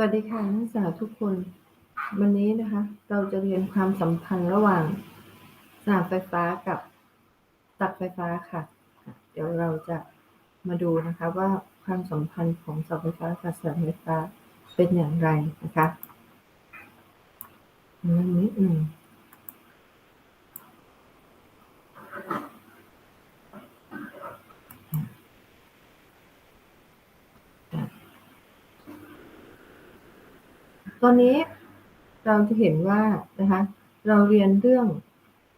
วัสดีค่ะนักศึกษาทุกคน วันนี้นะคะ เราจะเรียนความสัมพันธ์ระหว่างสนามไฟฟ้ากับตัดไฟฟ้าค่ะ เดี๋ยวเราจะมาดูนะคะว่าความสัมพันธ์ของเสาไฟฟ้ากับสนามไฟฟ้าเป็นอย่างไรนะคะองนิดหนึ่ง ตอนนี้เราจะเห็นว่านะคะ เราเรียนเรื่อง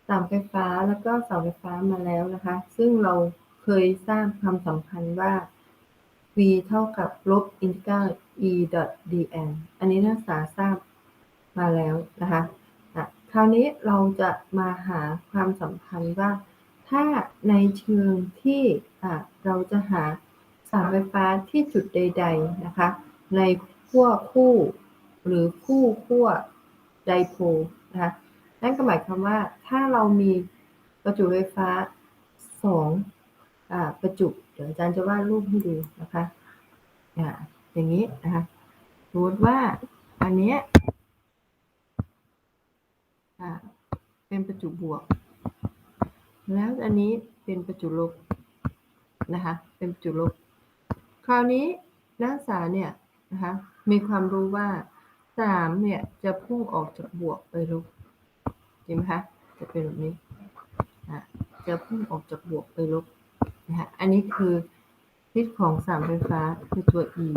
สามไฟฟ้าแล้วก็เสาไฟฟ้ามาแล้วนะคะ ซึ่งเราเคยทราบความสัมพันธ์ว่า v เท่ากับลบอินทิกรัล e dn อันนี้นักศึกษาทราบมาแล้วนะคะอะคราวนี้เราจะมาหาความสัมพันธ์ว่า ถ้าในเชิงที่อะเราจะหาสามไฟฟ้าที่จุดใด ๆ นะคะ ในขั้วคู่ หรือคู่ขั้วไดโพลนะคะนั่นก็หมายความว่าถ้าเรามีประจุไฟฟ้าสองอ่าประจุเดี๋ยวอาจารย์จะวาดรูปให้ดูนะคะอ่าอย่างนี้นะคะสมมติว่าอันเนี้ยอ่าเป็นประจุบวก แล้วอันนี้เป็นประจุลบนะคะเป็นประจุลบ คราวนี้นักศึกษาเนี่ยนะคะมีความรู้ว่า สามเนี่ยจะพุ่งออกจากบวกไปลบจริงไหมคะ จะเป็นแบบนี้อะจะพุ่งออกจากบวกไปลบนะคะอันนี้คือทิศของสามไฟฟ้าคือตัว e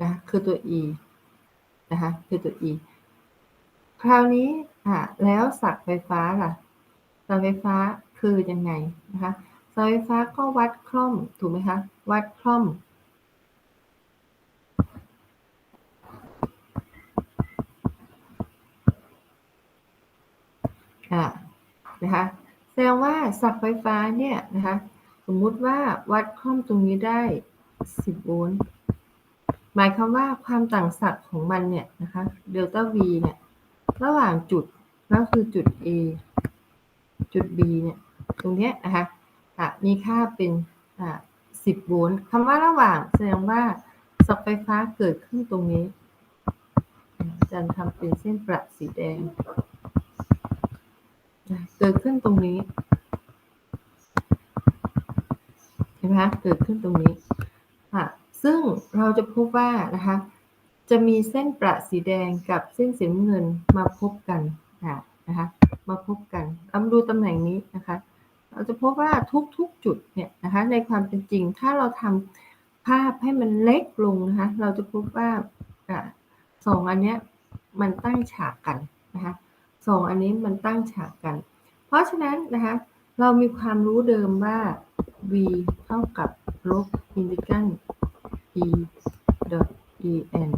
นะคะคือตัว e นะคะคือตัว e คราวนี้อะแล้วสักไฟฟ้าล่ะสักไฟฟ้าคือยังไงนะคะสักไฟฟ้าก็วัดคล่อมถูกไหมคะ วัดคล่อม อ่านะคะแสดงว่าสักไฟฟ้าเนี่ยนะคะ สมมุติว่าวัดคล่อมตรงนี้ได้10โวลต์หมายความว่าความต่างศักย์ของมันเนี่ยนะคะเดลต้า V เนี่ยระหว่างจุดก็คือจุด A จุด B เนี่ยตรงเนี้ยนะคะะมีค่าเป็นอ่า10โวลต์คำว่าระหว่างแสดงว่าสักไฟฟ้าเกิดขึ้นตรงนี้อาจารย์ทำเป็นเส้นประสีแดง เกิดขึ้นตรงนี้ เห็นไหมคะเกิดขึ้นตรงนี้ค่ะซึ่งเราจะพบว่านะคะ จะมีเส้นประสีแดงกับเส้นสีน้ำเงินมาพบกันนะคะมาพบกันเรามาดูตำแหน่งนี้นะคะ เราจะพบว่าทุกๆจุดเนี่ยนะคะในความเป็นจริงถ้าเราทำภาพให้มันเล็กลงนะคะ เราจะพบว่าสองอันเนี้ยมันตั้งฉากกันนะคะ สองอันนี้มันตั้งฉากกัน เพราะฉะนั้นนะคะเรามีความรู้เดิมว่า v เท่ากับลบอินทิกรัล e dot dn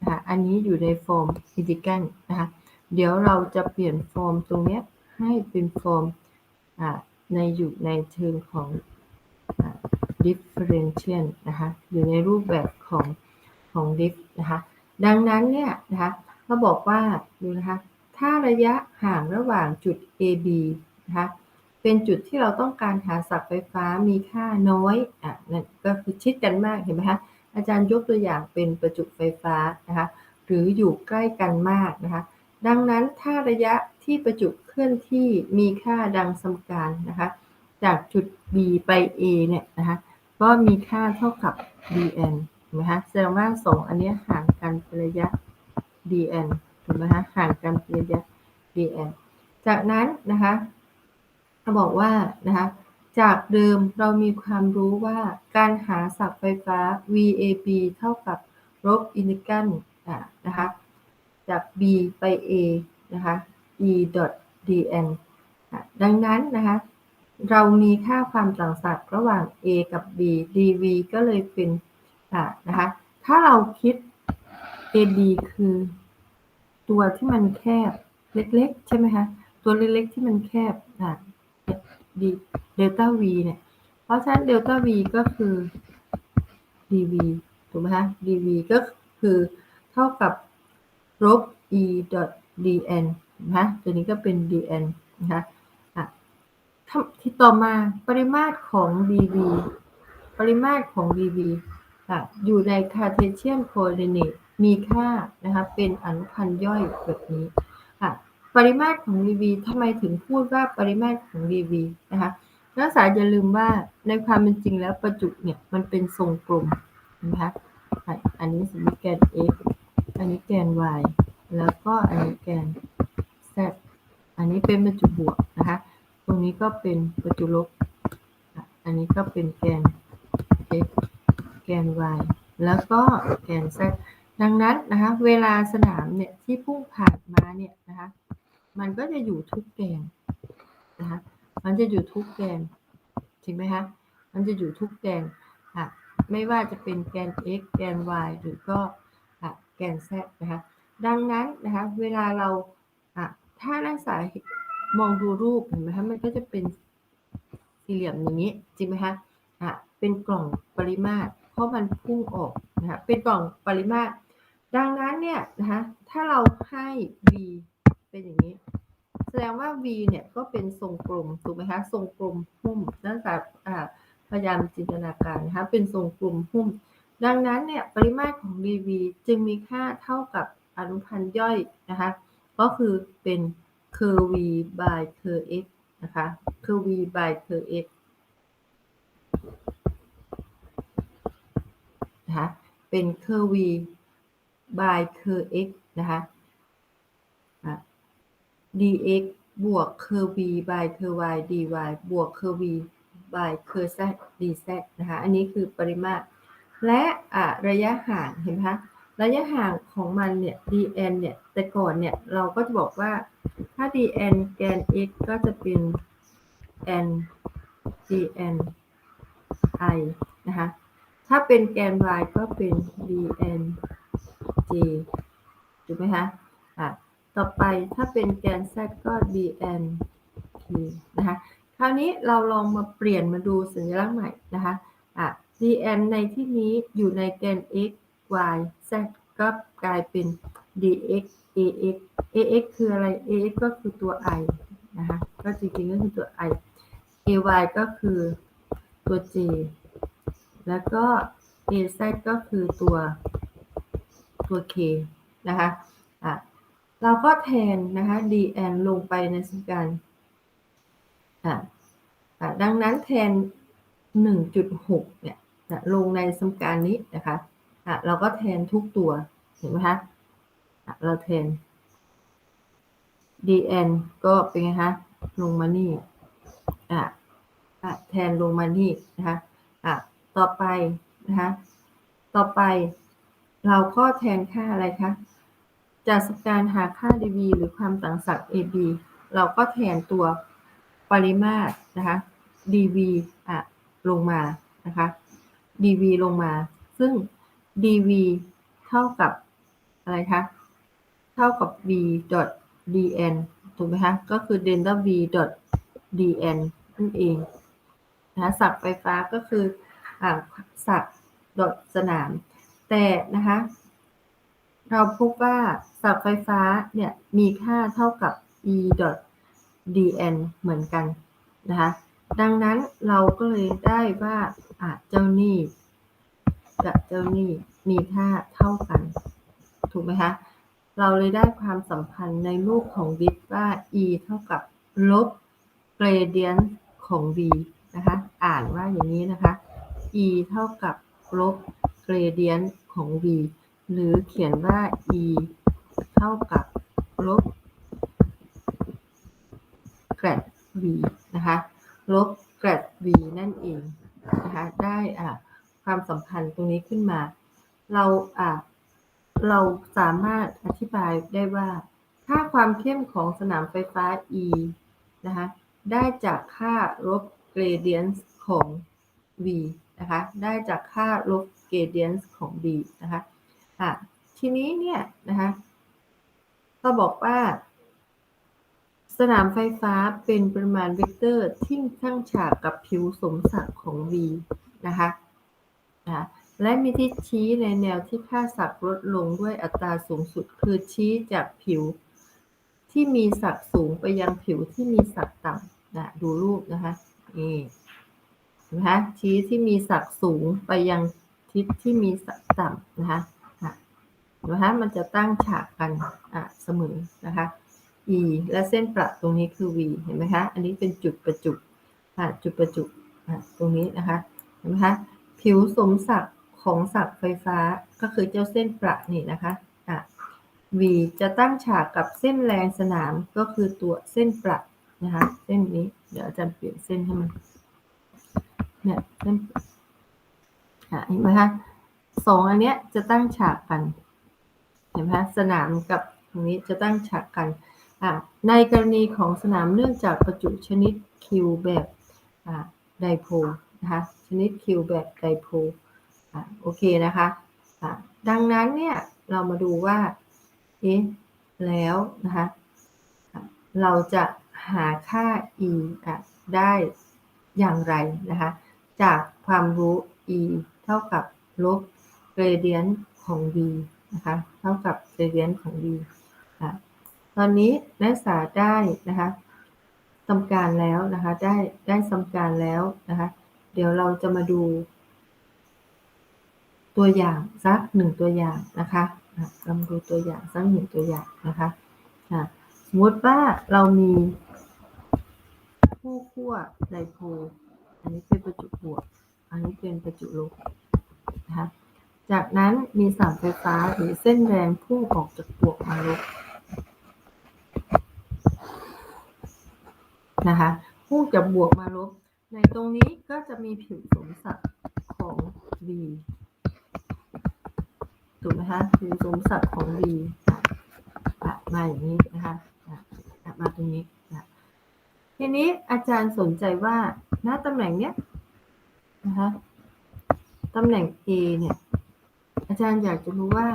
นะคะอันนี้อยู่ในฟอร์มอินทิกรัลนะคะเดี๋ยวเราจะเปลี่ยนฟอร์มตรงนี้ให้เป็นฟอร์มในอยู่ในเชิงของ differential นะคะอยู่ในรูปแบบของของ diff นะคะดังนั้นเนี่ยนะคะเราบอกว่าดูนะคะ ถ้าระยะห่างระหว่างจุด AB นะคะเป็นจุดที่เราต้องการหาศักไฟฟ้ามีค่าน้อยอะนั่นก็คือชิดกันมากเห็นไหมคะอาจารย์ยกตัวอย่างเป็นประจุไฟฟ้านะคะหรืออยู่ใกล้กันมากนะคะดังนั้นถ้าระยะที่ประจุเคลื่อนที่มีค่าดังสมการนะคะจากจุด B ไป A เนี่ยนะคะก็มีค่าเท่ากับ dn เห็นไหมคะแสดงว่าสองอันนี้ห่างกันเป็นระยะ dn ถูกไหมคะห่างกันเป็นระยะ dn จากนั้นนะคะเขาบอกว่านะคะจากเดิมเรามีความรู้ว่าการหาศักไฟฟ้า VAB เท่ากับลบอินทิกรัลนะคะจาก B ไป A นะคะ E dot dn ดังนั้นนะคะเรามีค่าความต่างศักย์ระหว่าง A กับ B dV ก็เลยเป็นนะคะถ้าเราคิด AB คือ ตัวที่มันแคบเล็ก ๆ ใช่ไหมคะ ตัวเล็ก ๆ ที่มันแคบอะดีเดลต้า V เนี่ย เพราะฉะนั้นเดลต้า V ก็คือ dV ถูกไหมคะ dV ก็คือเท่ากับลบ e dot dn นะคะตัวนี้ก็เป็น dn นะคะอะที่ต่อมาปริมาตรของ dV ปริมาตรของ dV ค่ะอยู่ในคา มีค่านะคะเป็นอนุพันธ์ย่อยแบบนี้ค่ะปริมาตรของ dV ทำไมถึงพูดว่าปริมาตรของ dV นะคะนักศึกษาอย่าลืมว่าในความเป็นจริงแล้วประจุเนี่ยมันเป็นทรงกลมนะคะอันนี้สมมติแกน x อันนี้แกน y แล้วก็อันนี้แกน z อันนี้เป็นประจุบวกนะคะ ตรงนี้ก็เป็นประจุลบ อันนี้ก็เป็นแกน x แกน y แล้วก็แกน z ดังนั้นนะคะเวลาสนามเนี่ยที่พุ่งผ่านมาเนี่ยนะคะมันก็จะอยู่ทุกแกนนะคะมันจะอยู่ทุกแกนจริงไหมคะมันจะอยู่ทุกแกนค่ะไม่ว่าจะเป็นแกน x แกน y หรือก็อะแกน z นะคะดังนั้นนะคะเวลาเราอะถ้านักศึกษามองดูรูปเห็นไหมคะมันก็จะเป็นสี่เหลี่ยมอย่างนี้จริงไหมคะอะเป็นกล่องปริมาตร เพราะมันพุ่งออกนะคะเป็นกล่องปริมาตร ดังนั้นเนี่ยนะคะถ้าเราให้ v เป็นอย่างนี้ แสดงว่า v เนี่ยก็เป็นทรงกลมถูกไหมคะทรงกลมหุ้มนักศึกษาอ่าพยายามจินตนาการนะคะเป็นทรงกลมหุ้ม ดังนั้นเนี่ยปริมาตรของ dv จึงมีค่าเท่ากับอนุพันธ์ย่อยนะคะก็คือเป็น curve v by curx นะคะ curve v by curx นะคะเป็น curv by curve x นะคะ dx บวก curve v by curve y dy บวก curve v by curve z dz นะคะ อันนี้คือปริมาตร และะระยะห่าง เห็นไหมคะ ระยะห่างของมันเนี่ย dn เนี่ย แต่ก่อนเนี่ย เราก็จะบอกว่า ถ้า dn แกน x ก็จะเป็น n dn i นะคะ ถ้าเป็นแกน y ก็เป็น dn j ถูกไหมคะอะต่อไปถ้าเป็นแกน z ก็ dn k นะคะ คราวนี้เราลองมาเปลี่ยนมาดูสัญลักษณ์ใหม่นะคะอะ dn ในที่นี้อยู่ในแกน x y z ก็กลายเป็น dx ax ax คืออะไร ax ก็คือตัว i นะคะ ก็จริงๆก็คือตัว i ay ก็คือตัว j แล้วก็ az ก็คือตัว ตัว k นะคะอะเราก็แทนนะคะ dn ลงไปในสมการอะอะดังนั้นแทน 1.6 เนี่ยนะลงในสมการนี้นะคะอะเราก็แทนทุกตัว เห็นไหมคะอะเราแทน dn ก็เป็นไงคะลงมานี่อะอะแทนลงมานี่นะคะอะต่อไปนะคะต่อไป เราก็แทนค่าอะไรคะ จากสการหาค่า dv หรือความต่างศักย์ ab เราก็แทนตัวปริมาตรนะคะ dv อะลงมานะคะ dv ลงมา ซึ่ง dv เท่ากับอะไรคะ เท่ากับ v dot dn ถูกไหมคะ ก็คือ delta v dot dn นั่นเองนะะศักย์ไฟฟ้าก็คืออ่าศักย์ดสนามแแต่นะคะ เราพบว่าศักย์ไฟฟ้าเนี่ยมีค่าเท่ากับ e dot dn เหมือนกันนะคะ ดังนั้นเราก็เลยได้ว่าอะเจ้าหนี้กับเจ้าหนี้มีค่าเท่ากัน ถูกไหมคะ เราเลยได้ความสัมพันธ์ในรูปของดิฟว่า e เท่ากับลบ gradient ของ v นะคะ อ่านว่าอย่างนี้นะคะ e เท่ากับลบ gradient ของ v หรือเขียนว่า e เท่ากับลบ grad v นะคะ ลบ grad v นั่นเองนะคะได้อ่าความสัมพันธ์ตรงนี้ขึ้นมา เราอ่าเราสามารถอธิบายได้ว่าค่าความเข้มของสนามไฟฟ้า E นะคะ ได้จากค่าลบ gradient ของ v นะคะ ได้จากค่าลบ gradient ของ v นะคะอะทีนี้เนี่ยนะคะก็บอกว่า สนามไฟฟ้าเป็นปริมาณเวกเตอร์ที่ข้างฉากกับผิวสมศักดิ์ของ v นะคะนะและมีที่ชี้ในแนวที่ค่าศักย์ลดลงด้วยอัตราสูงสุดคือชี้จากผิวที่มีศักย์สูงไปยังผิวที่มีศักย์ต่ำนะดูรูปนะคะนี่ นะคะชี้ที่มีศักย์สูงไปยังทิศที่มีศักย์ต่ำนะคะอะนะคะมันจะตั้งฉากกันอะเสมอนะคะ e และเส้นประตรงนี้คือ v เห็นไหมคะ อันนี้เป็นจุดประจุอะจุดประจุอะตรงนี้นะคะ เห็นไหมคะ ผิวสมศักดิ์ของศักดิ์ไฟฟ้าก็คือเจ้าเส้นประนี่นะคะอะ v จะตั้งฉากกับเส้นแรงสนามก็คือตัวเส้นประนะคะ เส้นนี้ เดี๋ยวอาจารย์เปลี่ยนเส้นให้มัน เนี่ยเส้นอะเห็นไหมคะสองอันเนี้ยจะตั้งฉากกัน เห็นไหมคะสนามกับตรงนี้จะตั้งฉากกันอะในกรณีของสนามเนื่องจากประจุชนิดคิวแบบอะไดโพลนะคะชนิดคิวแบบไดโพลอะโอเคนะคะอะดังนั้นเนี่ยเรามาดูว่าเอ๊ะแล้วนะคะะเราจะหาค่า e อะได้อย่างไรนะคะ จากความรู้ e เท่ากับลบ gradient ของ v นะคะ เท่ากับ gradient ของ v อะตอนนี้นักศึกษาได้นะคะทำการแล้วนะคะ ได้ได้ทำการแล้วนะคะ เดี๋ยวเราจะมาดู ตัวอย่างสักหนึ่งตัวอย่างนะคะอะเรามาดูตัวอย่างสักหนึ่งตัวอย่างนะคะอะสมมติว่าเรามีคู่ขั้วไดโพล นนี้เป็นประจุบวก อันนี้เป็นประจุลบนะคะจากนั้นมีสายไฟฟ้าหรือเส้นแรงพุ่งออกจากบวกมาลบนะคะพุ่งจากบวกมาลบ ในตรงนี้ก็จะมีผิวสมศักดิ์ของ B ถูกไหมคะผิวสมศักดิ์ของ B มาอย่างนี้นะคะมาตรงนี้ทีนี้อาจารย์สนใจว่า หน้าตำแหน่งเนี้ยนะคะตำแหน่ง A เนี่ย อาจารย์อยากจะรู้ว่า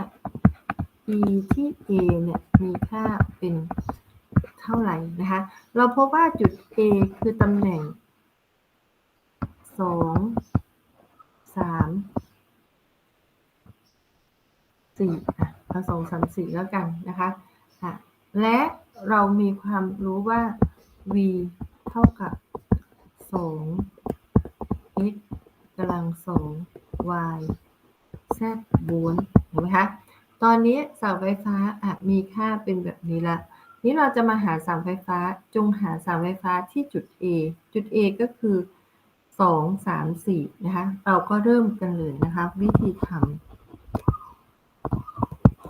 e ที่ a เนี่ยมีค่าเป็นเท่าไหร่นะคะ เราพบว่าจุด a คือตำแหน่ง 2 3 4อะเอาสองสามสี่แล้วกันนะคะอะและเรามีความรู้ว่า v เท่ากับ 2 x กำลัง2 y z บนเห็นไหมคะ ตอนนี้เสาไฟฟ้าอะมีค่าเป็นแบบนี้ละ นี้เราจะมาหาเสาไฟฟ้า จงหาเสาไฟฟ้าที่จุด A จุด A ก็คือ2 3 4นะคะ เราก็เริ่มกันเลยนะคะ วิธีทำ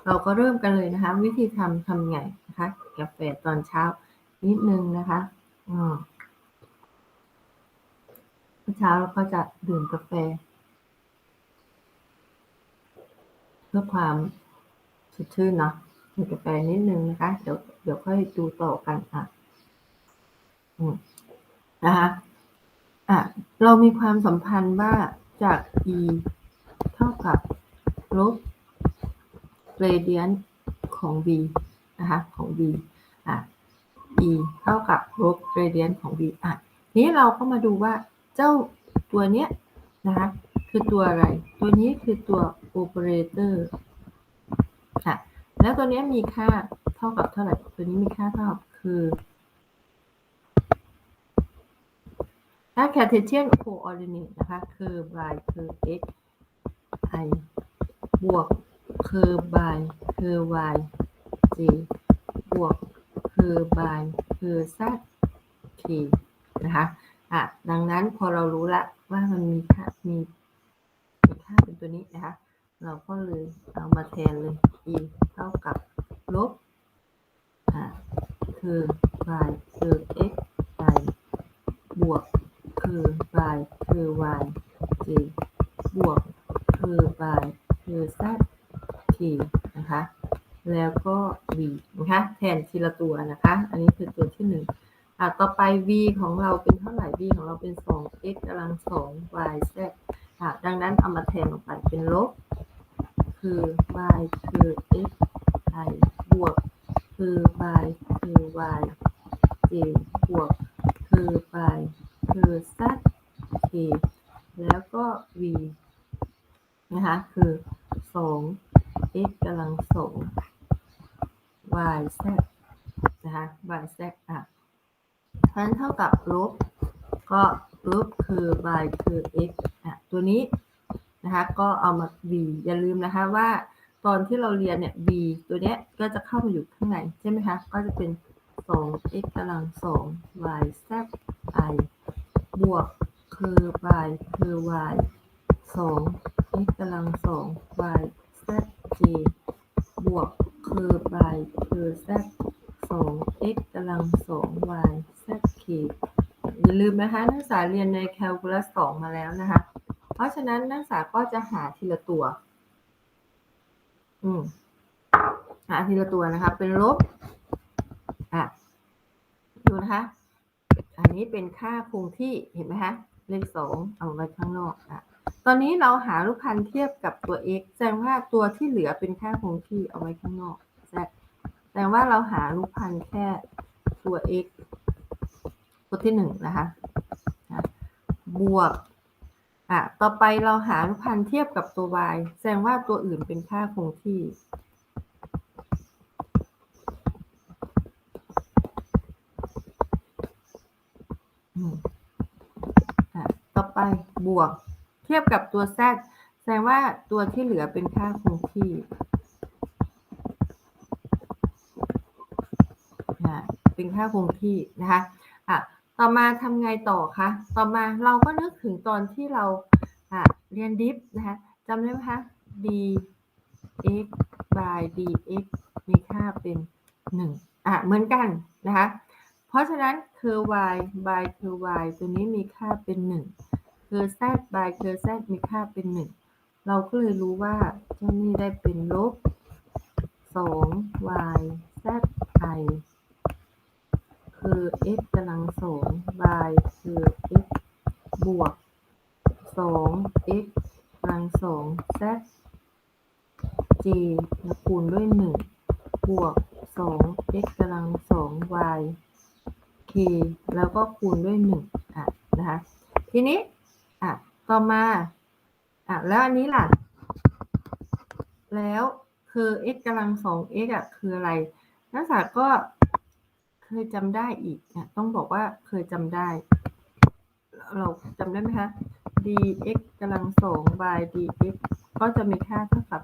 เราก็เริ่มกันเลยนะคะ วิธีทำทำไงนะคะกาแฟตอนเช้านิดนึงนะคะ อืม เช้าเราก็จะดื่มกาแฟ เพื่อความสดชื่นเนาะดื่มกาแฟนิดนึงนะคะ เดี๋ยวเดี๋ยวค่อยดูต่อกันอะนะคะอะเรามีความสัมพันธ์ว่าจาก e เท่ากับลบ gradient ของ v นะคะของ v อะ e เท่ากับลบ gradient ของ v อะทีนี้เราก็มาดูว่า เจ้าตัวเนี้ยนะคะคือตัวอะไร ตัวนี้คือตัว operator ค่ะ แล้วตัวนี้มีค่าเท่ากับเท่าไหร่ ตัวนี้มีค่าเท่ากับคือ ถ้า Cartesian coordinate นะคะ คือ y คือ x i บวกคือ y คือ y j บวกคือ y คือ z k นะคะ่ะ ดังนั้นพอเรารู้ละว่ามันมีค่ามีมีค่าเป็นตัวนี้นะคะ เราก็เลยเอามาแทนเลย e เท่ากับลบอ่าคือ y คือ x i บวกคือ y คือ y j บวกคือ y คือ z k นะคะ แล้วก็ v นะคะ แทนทีละตัวนะคะ อันนี้คือตัวที่หนึ่งอะต่อไป v ของเราเป็น ของเราเป็น2 x กำลัง2 y z ค่ะ ดังนั้นเอามาแทนลงไปเป็นลบ คือ y คือ x i บวก คือ y คือ y j บวก คือ y คือ z k แล้วก็ v นะคะ คือ 2 x กำลัง 2 y z นะคะ y z อะเพราะฉะนั้นเท่ากับลบ ก็ลบ คือ y คือ x อะตัวนี้นะคะก็เอามา b อย่าลืมนะคะว่าตอนที่เราเรียนเนี่ย b ตัวเนี้ยก็จะเข้ามาอยู่ข้างในใช่ไหมคะก็จะเป็น 2 x กำลัง 2 y z i บวกคือ y คือ y 2 x กำลัง 2 y z j บวกคือ y คือ z 2 x กำลัง 2 y z k อย่าลืมนะคะ นักศึกษาเรียนในแคลคูลัส2มาแล้วนะคะ เพราะฉะนั้นนักศึกษาก็จะหาทีละตัว อืมหาทีละตัวนะคะ เป็นลบ อะ ดูนะคะ อันนี้เป็นค่าคงที่เห็นไหมคะ เลขสองเอาไว้ข้างนอกอะ ตอนนี้เราหารูปพันธ์เทียบกับตัว x แสดงว่าตัวที่เหลือเป็นค่าคงที่เอาไว้ข้างนอกแสดงว่าเราหารูปพันธ์แค่ตัว x ตัวที่หนึ่งนะคะบวกอะต่อไปเราหารูปพันธ์เทียบกับตัว y แสดงว่าตัวอื่นเป็นค่าคงที่อะต่อไปบวกเทียบกับตัว z แสดงว่าตัวที่เหลือเป็นค่าคงที่อะเป็นค่าคงที่นะคะอะ ต่อมาทำไงต่อคะ ต่อมาเราก็นึกถึงตอนที่เราเรียนดิฟนะคะจำได้ไหมคะ dx by dx มีค่าเป็น 1 อะ เหมือนกันนะคะ เพราะฉะนั้นคือ y by คือ y ตัวนี้มีค่าเป็น 1 คือ z by คือ z มีค่าเป็น 1 เราก็เลยรู้ว่าเจ้านี่ได้เป็นลบ 2 y z i คือ x กำลัง2 y คือ x บวก2 x กำลัง2 z j แล้วคูณด้วย1บวก2 x กำลัง2 y k แล้วก็คูณด้วย1อะนะคะทีนี้อะต่อมาอะแล้วอันนี้ล่ะ แล้วคือ x กำลัง 2x อะคืออะไรนักศึกษาก็ เคยจำได้อีกอะต้องบอกว่าเคยจำได้ เราจำได้ไหมคะ dx กำลัง2 by dx ก็จะมีค่าเท่ากับ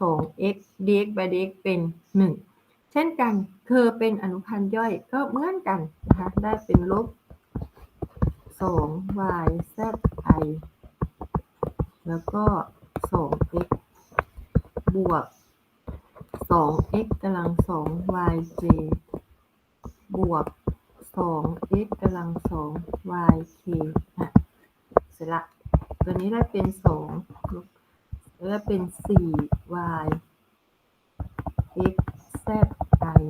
2x dx by dx เป็น 1 เช่นกันคือเป็นอนุพันธ์ย่อยก็เหมือนกันนะคะได้เป็นลบ 2 y z i แล้วก็ 2x บวก 2x กำลัง 2 y j บวก 2x กำลัง2 y k อะเสร็จละตัวนี้ได้เป็น2แล้วได้เป็น4 y x z i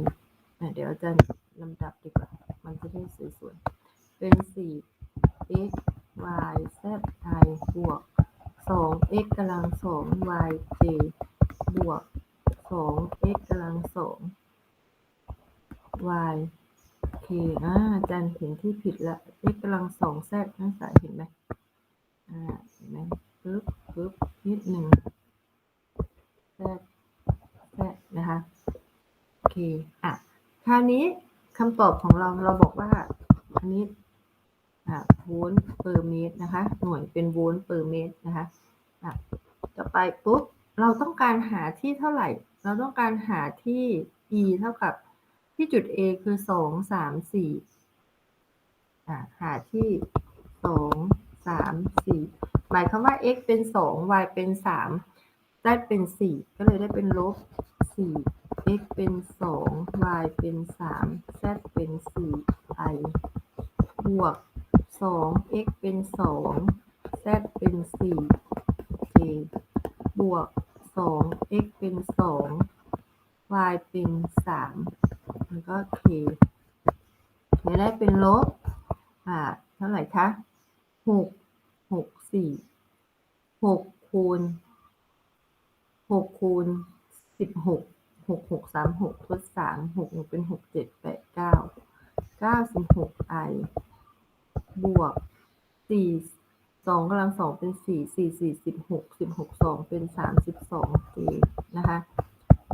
อะเดี๋ยวอาจารย์ลำดับดีกว่า มันจะได้สวยๆ เป็น 4 x y z i บวก 2 x กำลัง 2 y j บวก 2 x กำลัง 2 y k อ่าอาจารย์เห็นที่ผิดละ x กำลัง 2 z นักศึกษาเห็นไหมอ่า เห็นไหมปึ๊บปึ๊บนิดหนึ่ง z z นะคะ โอเค อะ คราวนี้คำ ตอบของเราเราบอกว่าอันนี้โวลต์เปอร์เมตรนะคะ หน่วยเป็นโวลต์เปอร์เมตรนะคะอะต่อไปปุ๊บเราต้องการหาที่เท่าไหร่ เราต้องการหาที่ e เท่ากับที่จุด a คือ2 3 4อ่หาที่2 3 4หมายความว่า x เป็น2 y เป็น3 z เป็น4ก็เลยได้เป็นลบ4 x เป็น2 y เป็น3 z เป็น4 i บวก2 x เป็น2 z เป็น4 j บวก2 x เป็น2 y เป็น3แล้วก็ k จะได้เป็นลบ อ่า เท่าไหร่คะ6 6 4 6คูณ6คูณ หกหกสามหกทดสามหกเป็นหกเจ็ดแปดเก้าเก้าสิบหกไอบวกสี่สองกำลังสองเป็นสี่สี่สี่สิบหกสิบหกสองเป็นสามสิบสองเจนะคะ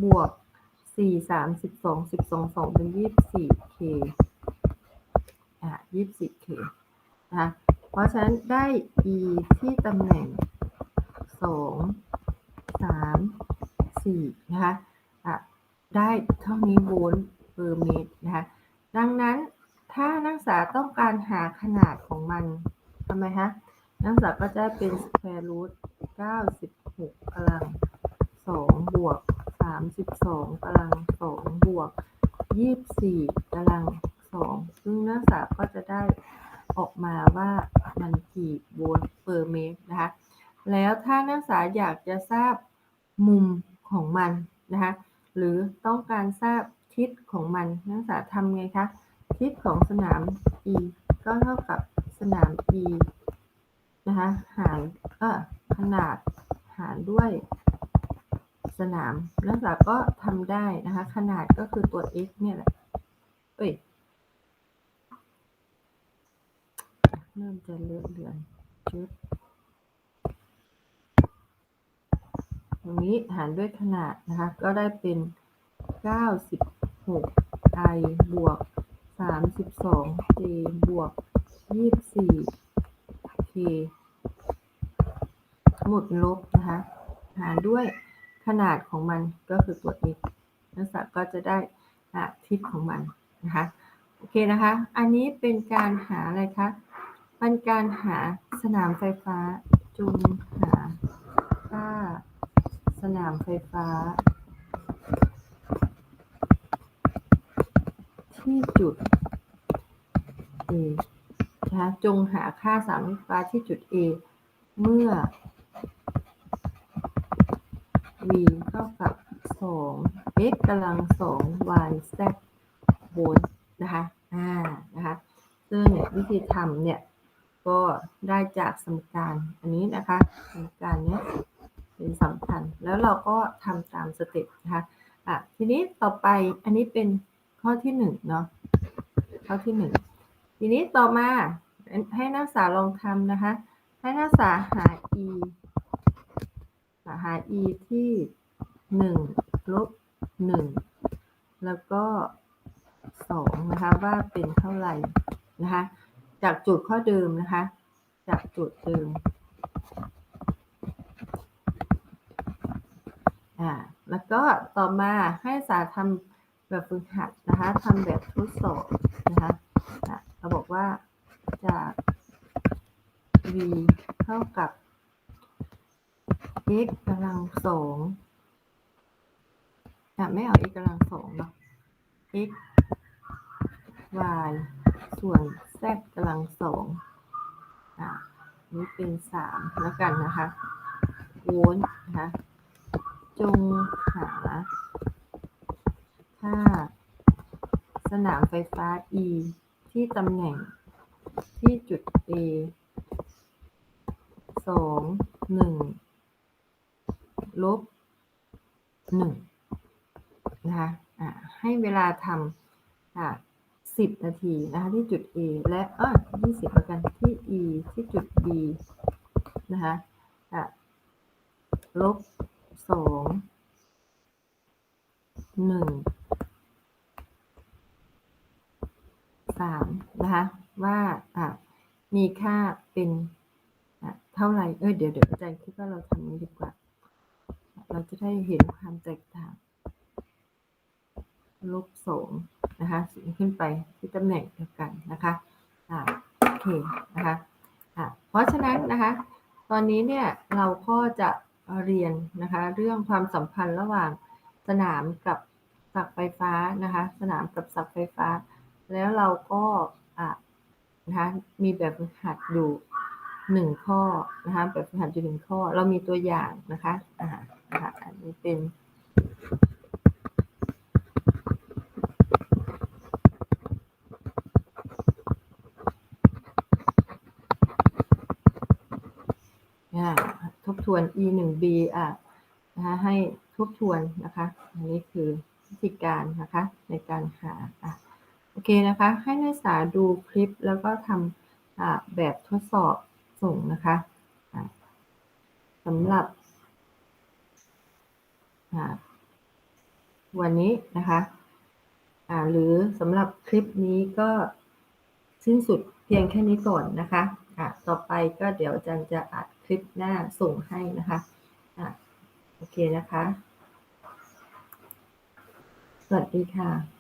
บวกสี่สามสิบสองสิบสองสองเป็นยี่สิบสี่เคอะยี่สิบสี่เคนะคะเพราะฉะนั้นได้ e ที่ตำแหน่งสองสามสี่นะคะ ได้เท่านี้โวลต์เปอร์เมตรนะคะดังนั้นถ้านักศึกษาต้องการหาขนาดของมันทำไมคะนักศึกษาก็จะเป็น square root 96กำลัง2บวก32กำลัง2บวก24กำลัง2ซึ่งนักศึกษาก็จะได้ออกมาว่ามันกี่โวลต์เปอร์เมตรนะคะแล้วถ้านักศึกษาอยากจะทราบมุมของมันนะคะ หรือต้องการทราบทิศของมัน นักศึกษาทำไงคะ ทิศของสนาม e ก็เท่ากับสนาม e นะคะหารเออขนาดหารด้วยสนาม นักศึกษาก็ทำได้นะคะ ขนาดก็คือตัว x เนี่ยแหละ เอ้ยเริ่มจะเลอะเลือนชุด ตรงนี้หารด้วยขนาดนะคะ ก็ได้เป็น 96 i บวก 32 j บวก 24 k หมดลบนะคะ หารด้วยขนาดของมันก็คือตัว x นักศึกษาก็จะได้ทิศของมันนะคะ โอเคนะคะ อันนี้เป็นการหาอะไรคะเป็นการหาสนามไฟฟ้าจงหาค่า สนามไฟฟ้า ที่จุด A นะคะจงหาค่าสนามไฟฟ้าที่จุด A เมื่อ v เท่ากับ 2 x กำลัง 2 y z โวลต์นะคะ อ่า นะคะ ซึ่งวิธีทำเนี่ย ก็ได้จากสมการอันนี้นะคะ สมการเนี้ย เป็นสำคัญแล้วเราก็ทำตามสเต็ปนะคะอะทีนี้ต่อไปอันนี้เป็นข้อที่หนึ่งเนาะข้อที่หนึ่งทีนี้ต่อมาให้นักศึกษาลองทำนะคะ ให้นักศึกษาหา e หา e ที่หนึ่งลบหนึ่งแล้วก็สองนะคะว่าเป็นเท่าไหร่นะคะ จากจทย์ข้อเดิมนะคะ จากจทย์เดิม อ่าแล้วก็ต่อมาให้สาทำแบบฝึกหัดนะคะทำแบบทดสอบนะคะะเราบอกว่าจาก v เท่ากับ x กำลังสองอะไม่เอา x กำลังสองเนาะ x y ส่วน z กำลังสองอะนี่เป็นสามแล้วกันนะคะโวลต์นะคะ จงหาค่าสนามไฟฟ้า E ที่ตำแหน่งที่จุด A สองหนึ่งลบหนึ่งนะคะอ่าให้เวลาทำอ่าสิบนาทีนะคะที่จุด A และเออยี่สิบแล้วกันที่ E ที่จุด B นะคะะลบ สองหนึ่งสามนะคะ ว่าอะมีค่าเป็นอะเท่าไหร่เออเดี๋ยวเดี๋ยวอาจารย์คิดว่าเราทำนี้ดีกว่า เราจะได้เห็นความแตกต่างลบสองนะคะสูงขึ้นไปที่ตำแหน่งเดียวกันนะคะอ่าโอเคนะคะอ่าเพราะฉะนั้นนะคะ ตอนนี้เนี่ยเราก็จะ เรียนนะคะ เรื่องความสัมพันธ์ระหว่างสนามกับสักไฟฟ้านะคะ สนามกับสักไฟฟ้า แล้วเราก็อ่านะคะมีแบบฝึกหัดอยู่หนึ่งข้อนะคะแบบฝึกหัดอยู่หนึ่งข้อ เรามีตัวอย่างนะคะอ่านะคะอันนี้เป็น อ่าท บทวน e 1 b อะนะคะให้ทบทวนนะคะ อันนี้คือวิธีการนะคะในการหาอะโอเคนะคะ ให้นักศึกษาดูคลิปแล้วก็ทำอ่าแบบทดสอบส่งนะคะอะสำหรับอ่าวันนี้นะคะอ่าหรือสำหรับคลิปนี้ก็สิ้นสุดเพียงแค่นี้ก่อนนะคะอะต่อไปก็เดี๋ยวอาจารย์จะอัด คลิปหน้าส่งให้นะคะอะโอเคนะคะ สวัสดีค่ะ